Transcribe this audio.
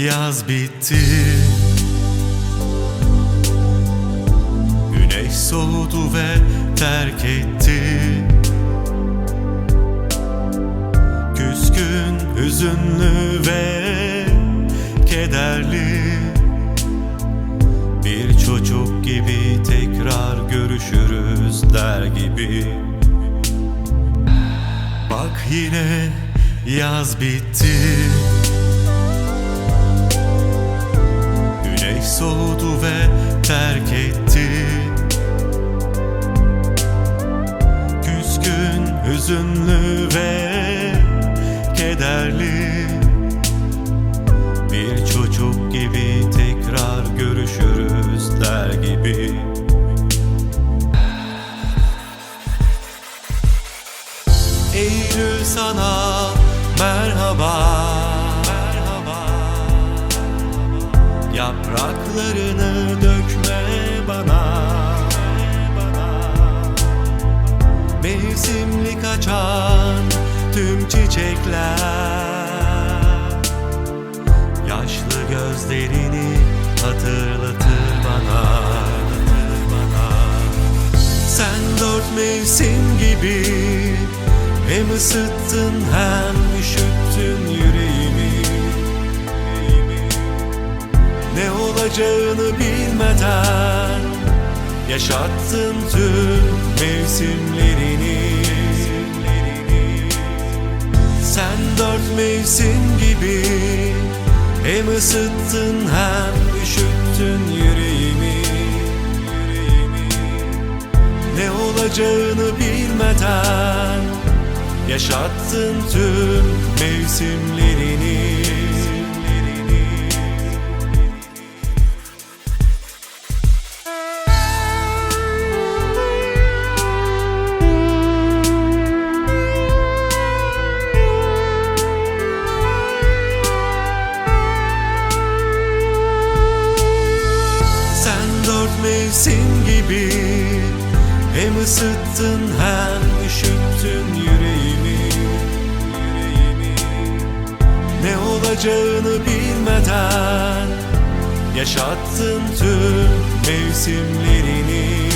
yaz bitti. Güneş soğudu ve terk etti. Küskün, hüzünlü ve kederli. Bir çocuk gibi tekrar görüşürüz der gibi. Bak yine yaz bitti soğudu ve terk etti. Küskün, hüzünlü ve kederli. Bir çocuk gibi tekrar görüşürüz der gibi. Eylül sana merhaba Yapraklarını dökme bana Mevsimlik açan tüm çiçekler. Yaşlı gözlerini hatırlatır bana sen dört mevsim gibi Hem ısıttın hem üşüttün yüreğimi Ne olacağını bilmeden Yaşattın tüm mevsimlerini. Sen dört mevsim gibi Hem ısıttın hem üşüttün yüreğimi. Ne olacağını bilmeden Yaşattın tüm mevsimlerini mevsim gibi Hem ısıttın hem üşüttün yüreğimi Yüreğimi. Ne olacağını bilmeden Yaşattın tüm mevsimlerini